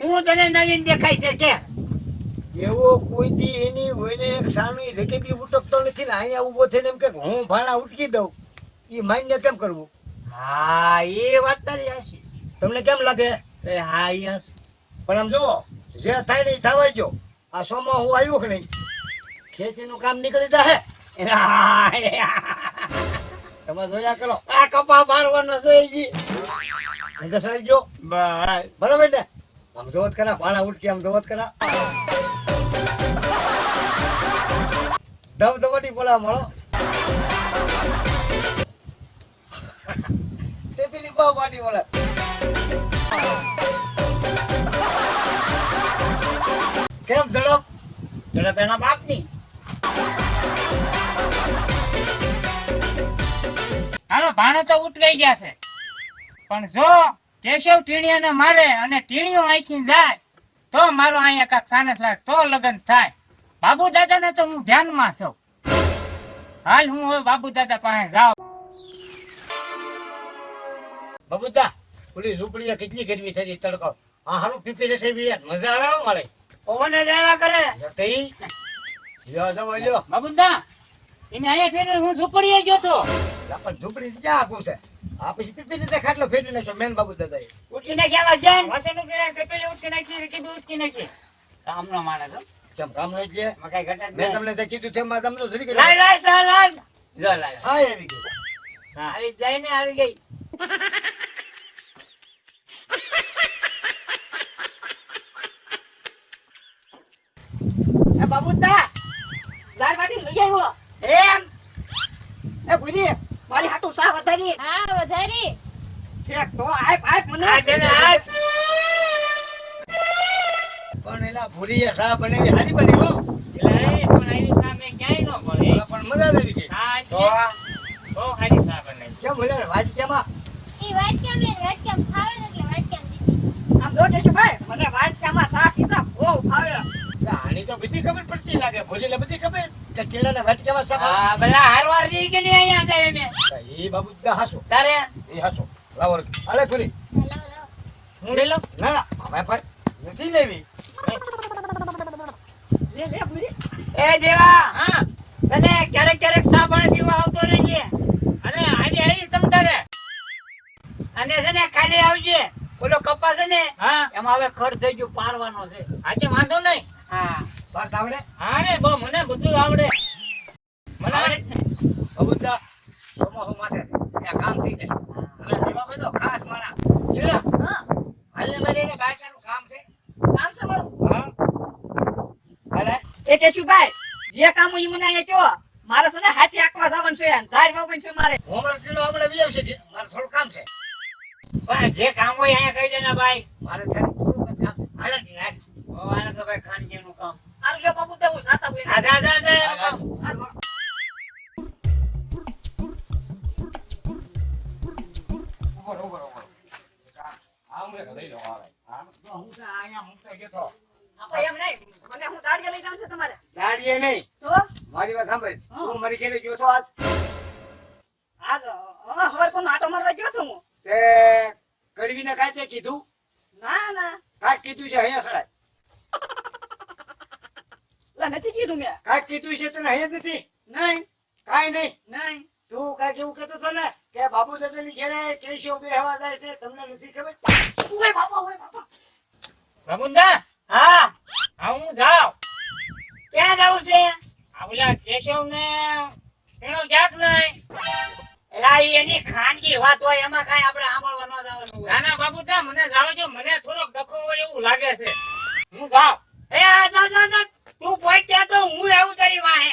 હું તને નવીન દેખાય છે કે? એવો કોઈ દી એની હોઈને એક સામી રેકેબી ઉટકતો નથી ને અહીંયા ઊભો થઈને એમ કે હું ભાણા ઉટકી દઉં એ માન્ય કેમ કરવું? હા એ વાત તારી હશે તમને કેમ લાગે? એ હા એ હશે પણ આમ જુઓ જે થાય ને એ થવાય જો આ સોમાં હું આવ્યો કે નહીં? ખેતીનું કામ નીકળી જાહે. તમે જોયા કરો. આ કપા મારવાનો છે ઈ. ઘસડાઈ ગયો? બરોબર ને? જોવત કરા ભાણા ઉટકી આમ જોવત કરા. દબડી બોલા મળો. તે પેલી બહુ બાટી બોલે. કેમ ઝડપ? ઝડપ એના બાપની. હાલો, ભાણો તો ઉઠવાઈ ગયા છે. પણ જો કેશવ ટીણીયાને મારે અને ટીણીઓ અહીંથી જાય તો મારો અહીંયા કાંક સાનસ લાગે તો લગ્ન થાય. બાબુ દાદાને તો હું ધ્યાનમાં છું. હાલ હું હવે બાબુ દાદા પાસે જાઉં. બબુદા ઓલી ઝૂંપડીએ કેટલી ગરમી થઈ તડકો. આ હારું પીપી થઈ બી મજા આવે મળે પવન જ આવ્યા કરે. જતી લ્યો જવો લ્યો બાબુદા એને અહીંયા ફેર હું ઝૂંપડીએ ગયો તો. પણ ઝૂંપડી ક્યાં આખું છે? આ પછી પીપી ને ખાટલો ફેરવી નાખ્યો મેન બાબુ દાદા ઉઠીને કેવા છે ને? વાસણ ઉઠી કપેલી ઉઠી નાખી રીટી ઉઠી નાખી કામનો માણસ હો. કેમ કામ નો એટલે એમાં કાંઈ મેં તમને તે કીધું માં તમને જરી લાય, લાય, લાય. જો લાય. હા આવી ગયું હા, આવી જાય ને આવી ગઈ એ બાબુદા ઝાડમાંથી લઈ આવ્યો એમ એ ભૂલી મારી હાટુ સા વધારી. હા વધારી. ઠેક તો આપ આપ મને આ બેન આજ પણ એલા ભૂરીએ સા બનાવી હારી બની હો. એટલે પણ આની સામે ક્યાંય ન મળે પણ મજા આવી ગઈ. હા તો બહુ સા કેમ બોલે કેમાં ઈ લે ખાવે દીધી આમ જો દેશુ ભાઈ મને વાંચવામાં સા કીધા બહુ ભાવે આની તો બધી ખબર પડતી લાગે ભોજીને બધી ખબર? કે ચેડાના ને સા ભાવે. હા પેલા હારવાર રહી કે નહીં અહીંયા એને એ બાબુ દા હાસો. તારે? એ હાસો. લાવો રે. હાલે ભૂરી હેલો હેલો હું લઈ લઉં ના હવે ભાઈ નથી લેવી. લે લે ભૂલી એ દેવા! હા. તને ક્યારેક ક્યારેક ચા પીવા આવતો રહેજે અરે આજે આવી તમ તારે. અને છે ને કાલે આવજે. ઓલો કપાસ છે ને હા. એમાં હવે ખર્ચ થઈ ગયો પારવાનો છે. આજે વાંધો નહીં. હા. વાત આવડે હા રે બહુ મને બધું આવડે. મને આવડે બબુદા સોમાહો માથે છે. કામ થઈ જાય. અને દીવા બધો ખાસ માણા ચેડા? હાલે મારે એને કામ છે? કામ છે મારું? હા. હાલે? એ દેશુ જે કામ હોય મને અહીંયા કયો મારે છે હાથી આંકવા જવાનું છે ધાર વાવવાનું છે મારે. હું હમણાં ચેડો આપણે બી આવશે મારે થોડું કામ છે. પણ જે કામ હોય અહીંયા કહી દે ભાઈ. મારે થોડું જ કામ છે. હાલે જી ઓ, આને તો ભાઈ ખાનગીનું કામ. આરું લ્યો બાબુદા હું જાતા હોય જા, જા, ઉપર ઉપર રહો. આમ રે, લઈ લો, આવે. આમ. તો હું છે, અહીંયા મૂકતો ગયો તો. આપણે એમ નહીં. મને હું દાડિયા લઈ જવાનું છે તમારે? દાડીએ નહીં. તો? મારી વાત સાંભળ. હા. મારી ઘરે ગયો તો આજ? આજ હવે કોનો આટો મારવા ગયો તો હું? તે કડવીને કાંઈ કીધું? ના ના. કાંઈક કીધું છે અહીંયા સડાય. લા નથી કીધું મેં. કીધું છે તને અહીંયા નથી? નહીં. કાંઈ નહીં. નહીં. તું કાંઈક કેવું કહેતો હતો ને કે બાબુ દાદાની ઘેરે કેશો બેહવા જાય છે તમને નથી ખબર? ઓય બાપા ઓય બાપા. બાબુદા હા? હા હું જાઉં. ક્યાં જવું છે? આ ઓલા કેશવ ને એનો જાત નહીં એલા, ઈ એની ખાનગી વાત હોય એમાં કઈ આપણે સાંભળવા ન જવાનું ના ના બાબુદા મને જાવ જો મને થોડોક ડખો હોય એવું લાગે છે. હું જાઉં. એ જા, જા, જા. તું પહોંચ્યા તો હું આવું તારી વાહે.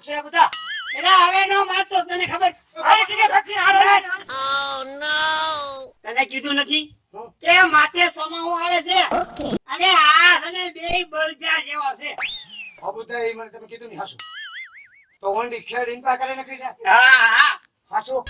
છે બધા એલા હવે નો મારતો તને ખબર. તને કીધું નથી કે માથે સમાવું આવે છે અને આ સને બે બળજા જેવા છે બાબુદા એ મને તમે કીધું ને હાસુ. તો હું ખેડ ઇન્પા કરે નખી જા. હા હા. હાસુ.